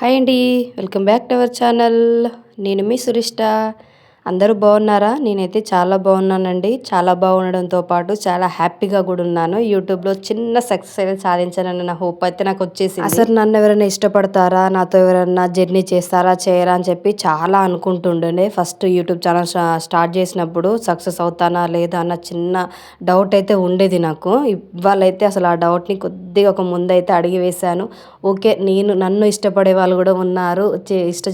Hi అండి welcome back to our channel నేను మీ సురిష్ట. అందరూ బాగున్నారా? నేనైతే చాలా బాగున్నానండి. చాలా బాగుండడంతో పాటు చాలా హ్యాపీగా కూడా ఉన్నాను. యూట్యూబ్లో చిన్న సక్సెస్ అయితే సాధించానని నా హోప్ అయితే నాకు వచ్చేసి అసలు నన్ను ఎవరైనా ఇష్టపడతారా? నాతో ఎవరైనా జర్నీ చేస్తారా? చేయరా? అని చెప్పి చాలా అనుకుంటుండే ఫస్ట్ యూట్యూబ్ ఛానల్ స్టార్ట్ చేసినప్పుడు సక్సెస్ అవుతానా లేదా అన్న చిన్న డౌట్ అయితే ఉండేది నాకు. ఇవాళైతే అసలు ఆ డౌట్ని కొద్దిగా ఒక ముందైతే అడిగి వేశాను. ఓకే నేను నన్ను ఇష్టపడే వాళ్ళు కూడా ఉన్నారు. ఇష్ట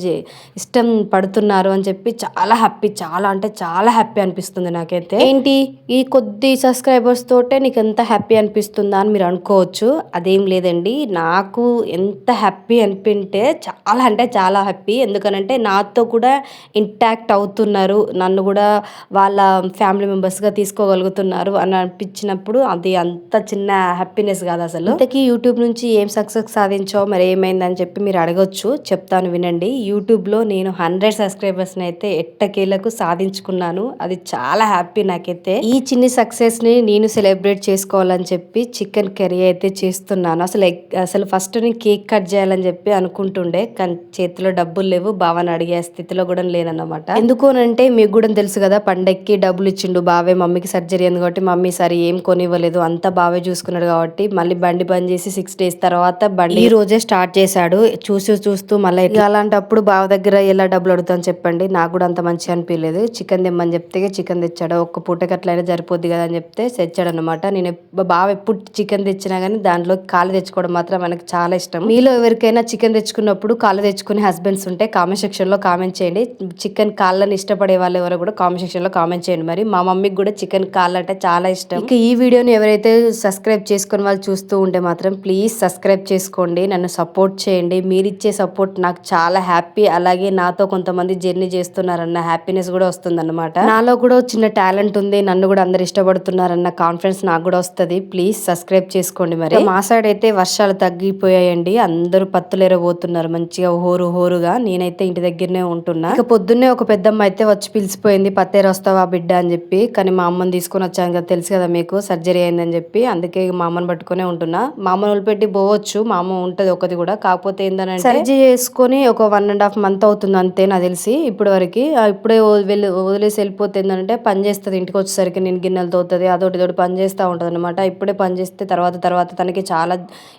ఇష్టం పడుతున్నారు అని చెప్పి చాలా హ్యాపీ హ్యాపీ చాలా అంటే చాలా హ్యాపీ అనిపిస్తుంది నాకైతే. ఏంటి? ఈ కొద్ది సబ్స్క్రైబర్స్ తోటే నీకు ఎంత హ్యాపీ అనిపిస్తుందా అని మీరు అనుకోవచ్చు. అదేం లేదండి. నాకు ఎంత హ్యాపీ అనిపింటే చాలా అంటే చాలా హ్యాపీ. ఎందుకనంటే నాతో కూడా ఇంటాక్ట్ అవుతున్నారు. నన్ను కూడా వాళ్ళ ఫ్యామిలీ మెంబర్స్గా తీసుకోగలుగుతున్నారు అని అనిపించినప్పుడు అది అంత చిన్న హ్యాపీనెస్ కాదు అసలు. ఇంతకీ యూట్యూబ్ నుంచి ఏం సక్సెస్ సాధించావు? మరి ఏమైందని చెప్పి మీరు అడగొచ్చు. చెప్తాను వినండి. యూట్యూబ్లో నేను హండ్రెడ్ సబ్స్క్రైబర్స్ని అయితే ఎట్టకే వేలకు సాధించుకున్నాను. అది చాలా హ్యాపీ నాకైతే. ఈ చిన్ని సక్సెస్ని నేను సెలబ్రేట్ చేసుకోవాలని చెప్పి చికెన్ కర్రీ అయితే చేస్తున్నాను. అసలు అసలు ఫస్ట్ నేను కేక్ కట్ చేయాలని చెప్పి అనుకుంటుండే కానీ చేతిలో డబ్బులు లేవు. బావని అడిగే స్థితిలో కూడా లేనన్నమాట. ఎందుకోనంటే మీకు కూడా తెలుసు కదా పండక్కి డబ్బులు ఇచ్చిండు బావే. మమ్మీకి సర్జరీ అయింది కాబట్టి మమ్మీ సరే ఏం కొనివ్వలేదు. అంతా బావే చూసుకున్నాడు కాబట్టి మళ్ళీ బండి బంద్ చేసి సిక్స్ డేస్ తర్వాత బండి ఈ రోజే స్టార్ట్ చేశాడు. చూసి చూస్తూ మళ్ళీ అలాంటప్పుడు బావ దగ్గర ఎలా డబ్బులు అడుగుతాను చెప్పండి. నాకు కూడా అంత మంచిగా అనిపించలేదు చికెన్ తెమ్మని చెప్తే చికెన్ తెచ్చాడు? ఒక్క పూటకి అట్లయినా సరిపోద్ది కదా అని చెప్తే తెచ్చాడు అనమాట నేను బాగా ఎప్పుడు చికెన్ తెచ్చినా కానీ దాంట్లో కాలు తెచ్చుకోవడం మాత్రం మనకి చాలా ఇష్టం. మీలో ఎవరికైనా చికెన్ తెచ్చుకున్నప్పుడు కాలు తెచ్చుకునే హస్బెండ్స్ ఉంటే కామెంట్ సెక్షన్లో కామెంట్ చేయండి. చికెన్ కాళ్ళని ఇష్టపడే వాళ్ళు ఎవరు కూడా కామెంట్ సెక్షన్లో కామెంట్ చేయండి మరి. మా మమ్మీకి కూడా చికెన్ కాళ్ళు అంటే చాలా ఇష్టం. ఇంకా ఈ వీడియోని ఎవరైతే సబ్స్క్రైబ్ చేసుకుని వాళ్ళు చూస్తూ ఉంటే మాత్రం ప్లీజ్ సబ్స్క్రైబ్ చేసుకోండి. నన్ను సపోర్ట్ చేయండి. మీరిచ్చే సపోర్ట్ నాకు చాలా హ్యాపీ. అలాగే నాతో కొంతమంది జర్నీ చేస్తున్నారన్న హ్యాపీ హ్యాపీనెస్ కూడా వస్తుంది అనమాట నాలో కూడా చిన్న టాలెంట్ ఉంది. నన్ను కూడా అందరు ఇష్టపడుతున్నారన్న కాన్ఫిడెన్స్ నాకు కూడా వస్తుంది. ప్లీజ్ సబ్స్క్రైబ్ చేసుకోండి మరి. మా సైడ్ అయితే వర్షాలు తగ్గిపోయాయండి. అందరూ పత్తులేరబోతున్నారు మంచిగా హోరు హోరుగా నేనైతే ఇంటి దగ్గరనే ఉంటున్నా. ఇక పొద్దున్నే ఒక పెద్దమ్మ అయితే వచ్చి పిలిచిపోయింది పత్తేరు వస్తావా బిడ్డ? అని చెప్పి. కానీ మా అమ్మని తీసుకొని వచ్చాను కదా తెలుసు కదా మీకు సర్జరీ అయిందని చెప్పి. అందుకే మా అమ్మని పట్టుకునే ఉంటున్నా. మా అమ్మని వదిలిపెట్టి పోవచ్చు. మా అమ్మ ఉంటది ఒకటి కూడా. కాకపోతే ఏంటంటే సర్జరీ చేసుకొని ఒక వన్ అండ్ హాఫ్ మంత్ అవుతుంది అంతే నాకు తెలిసి. ఇప్పటి వరకు ఇప్పుడే వెళ్ళి వదిలేసి వెళ్ళిపోతే ఏంటంటే పని చేస్తుంది ఇంటికి వచ్చేసరికి నేను గిన్నెలు తోతుంది అదొకటి తోటి పని చేస్తూ ఉంటుంది అనమాట ఇప్పుడే పని చేస్తే తర్వాత తర్వాత తనకి చాలా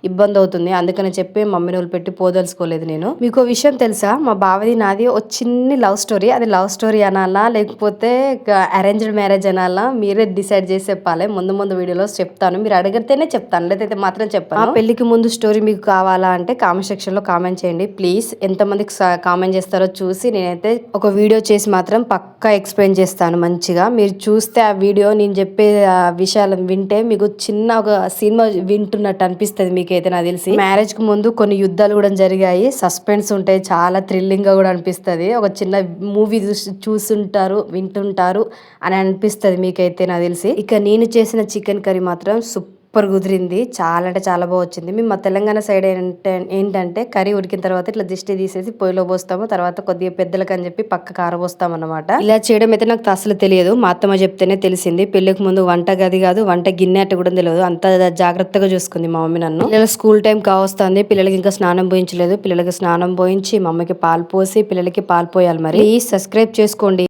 ఇబ్బంది అవుతుంది. అందుకని చెప్పి మమ్మీని వాళ్ళు పెట్టి పోదలుచుకోలేదు నేను. మీకు విషయం తెలుసా? మా బావది నాది ఒక చిన్ని లవ్ స్టోరీ. అది లవ్ స్టోరీ అనాలా లేకపోతే అరేంజ్డ్ మ్యారేజ్ అనాలా మీరే డిసైడ్ చేసి చెప్పాలి. ముందు ముందు వీడియోలో చెప్తాను. మీరు అడిగితేనే చెప్తాను. లేదైతే మాత్రం చెప్పాను. పెళ్ళికి ముందు స్టోరీ మీకు కావాలా అంటే కామెంట్ సెక్షన్లో కామెంట్ చేయండి. ప్లీజ్ ఎంతమందికి కామెంట్ చేస్తారో చూసి నేనైతే ఒక వీడియో చేసి మాత్రం మాత్రం పక్కా ఎక్స్ప్లెయిన్ చేస్తాను మంచిగా. మీరు చూస్తే ఆ వీడియో నేను చెప్పే విషయాలు వింటే మీకు చిన్న ఒక సినిమా వింటున్నట్టు అనిపిస్తుంది మీకైతే నాకు తెలిసి. మ్యారేజ్కు ముందు కొన్ని యుద్ధాలు కూడా జరిగాయి. సస్పెన్స్ ఉంటాయి. చాలా థ్రిల్లింగ్గా కూడా అనిపిస్తుంది. ఒక చిన్న మూవీ చూస్తుంటారు వింటుంటారు అని అనిపిస్తుంది మీకైతే నాకు తెలిసి. ఇక నేను చేసిన చికెన్ కర్రీ మాత్రం సూపర్ సూపర్ కుదిరింది. చాలా అంటే చాలా బాగా వచ్చింది. మేము మా తెలంగాణ సైడ్ ఏంటంటే ఏంటంటే కర్రీ ఉడికిన తర్వాత ఇట్లా దిష్టి తీసేసి పొయ్యిలో పోస్తాము. తర్వాత కొద్దిగా పెద్దలకు అని చెప్పి పక్క కారపోస్తాం అనమాట ఇలా చేయడం అయితే నాకు అసలు తెలియదు. మా అత్తమ్మ చెప్తేనే తెలిసింది. పెళ్ళికి ముందు వంట గది కాదు వంట గిన్నె అట్ట కూడా తెలియదు. అంత జాగ్రత్తగా చూసుకుంది మా మమ్మీ నన్ను. పిల్లల స్కూల్ టైం కావస్తుంది పిల్లలకి ఇంకా స్నానం పోయించలేదు. పిల్లలకి స్నానం పోయించి మా అమ్మకి పాలు పోసి పిల్లలకి పాలు పోయాలి మరి. సబ్స్క్రైబ్ చేసుకోండి.